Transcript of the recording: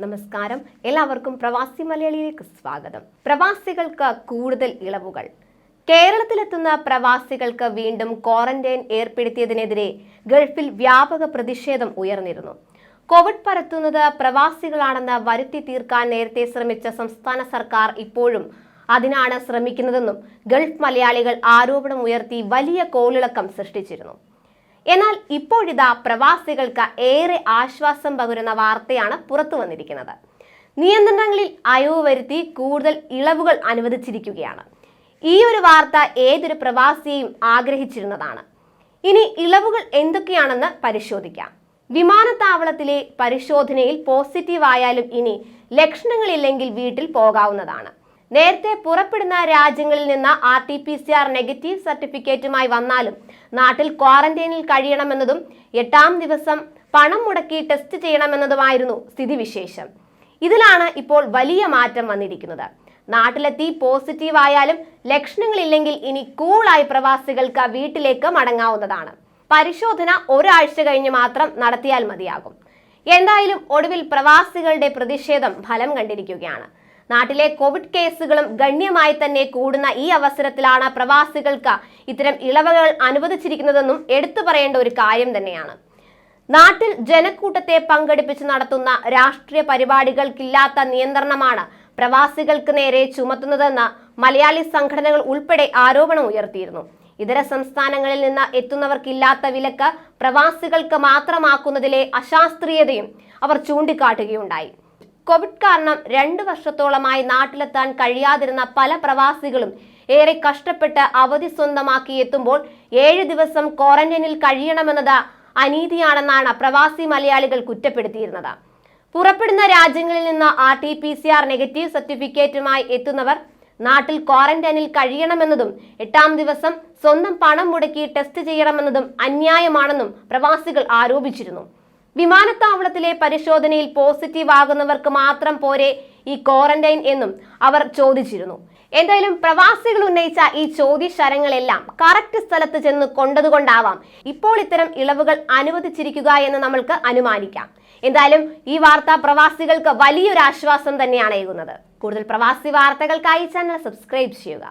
നമസ്കാരം. എല്ലാവർക്കും പ്രവാസി മലയാളിയിലേക്ക് സ്വാഗതം. പ്രവാസികൾക്ക് കൂടുതൽ ഇളവുകൾ. കേരളത്തിലെത്തുന്ന പ്രവാസികൾക്ക് വീണ്ടും ക്വാറന്റൈൻ ഏർപ്പെടുത്തിയതിനെതിരെ ഗൾഫിൽ വ്യാപക പ്രതിഷേധം ഉയർന്നിരുന്നു. കോവിഡ് പരത്തുന്നത് പ്രവാസികളാണെന്ന് വരുത്തി തീർക്കാൻ നേരത്തെ ശ്രമിച്ച സംസ്ഥാന സർക്കാർ ഇപ്പോഴും അതിനാണ് ശ്രമിക്കുന്നതെന്നും ഗൾഫ് മലയാളികൾ ആരോപണം ഉയർത്തി വലിയ കോളിളക്കം സൃഷ്ടിച്ചിരുന്നു. എന്നാൽ ഇപ്പോഴിതാ പ്രവാസികൾക്ക് ഏറെ ആശ്വാസം പകരുന്ന വാർത്തയാണ് പുറത്തു വന്നിരിക്കുന്നത്. നിയന്ത്രണങ്ങളിൽ അയവ് വരുത്തി കൂടുതൽ ഇളവുകൾ അനുവദിച്ചിരിക്കുകയാണ്. ഈ ഒരു വാർത്ത ഏതൊരു പ്രവാസിയെയും ആഗ്രഹിച്ചിരുന്നതാണ്. ഇനി ഇളവുകൾ എന്തൊക്കെയാണെന്ന് പരിശോധിക്കാം. വിമാനത്താവളത്തിലെ പരിശോധനയിൽ പോസിറ്റീവ് ആയാലും ഇനി ലക്ഷണങ്ങളില്ലെങ്കിൽ വീട്ടിൽ പോകാവുന്നതാണ്. നേരത്തെ പുറപ്പെടുന്ന രാജ്യങ്ങളിൽ നിന്ന് R T P C R negative സർട്ടിഫിക്കറ്റുമായി വന്നാലും നാട്ടിൽ ക്വാറന്റൈനിൽ കഴിയണമെന്നതും എട്ടാം ദിവസം പണം മുടക്കി ടെസ്റ്റ് ചെയ്യണമെന്നതുമായിരുന്നു സ്ഥിതിവിശേഷം. ഇതിലാണ് ഇപ്പോൾ വലിയ മാറ്റം വന്നിരിക്കുന്നത്. നാട്ടിലെത്തി പോസിറ്റീവ് ആയാലും ലക്ഷണങ്ങളില്ലെങ്കിൽ ഇനി കൂളായി പ്രവാസികൾക്ക് വീട്ടിലേക്ക് മടങ്ങാവുന്നതാണ്. പരിശോധന ഒരാഴ്ച കഴിഞ്ഞ് മാത്രം നടത്തിയാൽ മതിയാകും. എന്തായാലും ഒടുവിൽ പ്രവാസികളുടെ പ്രതിഷേധം ഫലം കണ്ടിരിക്കുകയാണ്. നാട്ടിലെ കോവിഡ് കേസുകളും ഗണ്യമായി തന്നെ കൂടുന്ന ഈ അവസരത്തിലാണ് പ്രവാസികൾക്ക് ഇത്തരം ഇളവുകൾ അനുവദിച്ചിരിക്കുന്നതെന്നും എടുത്തു പറയേണ്ട ഒരു കാര്യം തന്നെയാണ്. നാട്ടിൽ ജനക്കൂട്ടത്തെ പങ്കെടുപ്പിച്ച് നടത്തുന്ന രാഷ്ട്രീയ പരിപാടികൾക്കില്ലാത്ത നിയന്ത്രണമാണ് പ്രവാസികൾക്ക് നേരെ ചുമത്തുന്നതെന്ന് മലയാളി സംഘടനകൾ ഉൾപ്പെടെ ആരോപണം ഉയർത്തിയിരുന്നു. ഇതര സംസ്ഥാനങ്ങളിൽ നിന്ന് എത്തുന്നവർക്കില്ലാത്ത വിലക്ക് പ്രവാസികൾക്ക് മാത്രമാക്കുന്നതിലെ അശാസ്ത്രീയതയും അവർ ചൂണ്ടിക്കാട്ടുകയുണ്ടായി. കോവിഡ് കാരണം രണ്ട് വർഷത്തോളമായി നാട്ടിലെത്താൻ കഴിയാതിരുന്ന പല പ്രവാസികളും ഏറെ കഷ്ടപ്പെട്ട് അവധി സ്വന്തമാക്കി എത്തുമ്പോൾ ഏഴ് ദിവസം ക്വാറന്റൈനിൽ കഴിയണമെന്നത് അനീതിയാണെന്നാണ് പ്രവാസി മലയാളികൾ കുറ്റപ്പെടുത്തിയിരുന്നത്. പുറപ്പെടുന്ന രാജ്യങ്ങളിൽ നിന്ന് R T P C R negative സർട്ടിഫിക്കറ്റുമായി എത്തുന്നവർ നാട്ടിൽ ക്വാറന്റൈനിൽ കഴിയണമെന്നതും എട്ടാം ദിവസം സ്വന്തം പണം മുടക്കി ടെസ്റ്റ് ചെയ്യണമെന്നതും അന്യായമാണെന്നും പ്രവാസികൾ ആരോപിച്ചിരുന്നു. വിമാനത്താവളത്തിലെ പരിശോധനയിൽ പോസിറ്റീവ് ആകുന്നവർക്ക് മാത്രം പോരെ ഈ ക്വാറന്റൈൻ എന്നും അവർ ചോദിച്ചിരുന്നു. എന്തായാലും പ്രവാസികൾ ഉന്നയിച്ച ഈ ചോദ്യശരങ്ങളെല്ലാം കറക്റ്റ് സ്ഥലത്ത് ചെന്ന് കൊണ്ടതുകൊണ്ടാവാം ഇപ്പോൾ ഇത്തരം ഇളവുകൾ അനുവദിച്ചിരിക്കുക എന്ന് നമ്മൾക്ക് അനുമാനിക്കാം. എന്തായാലും ഈ വാർത്ത പ്രവാസികൾക്ക് വലിയൊരു ആശ്വാസം തന്നെയാണ് ഏകുന്നത്. കൂടുതൽ പ്രവാസി വാർത്തകൾക്കായി ചാനൽ സബ്സ്ക്രൈബ് ചെയ്യുക.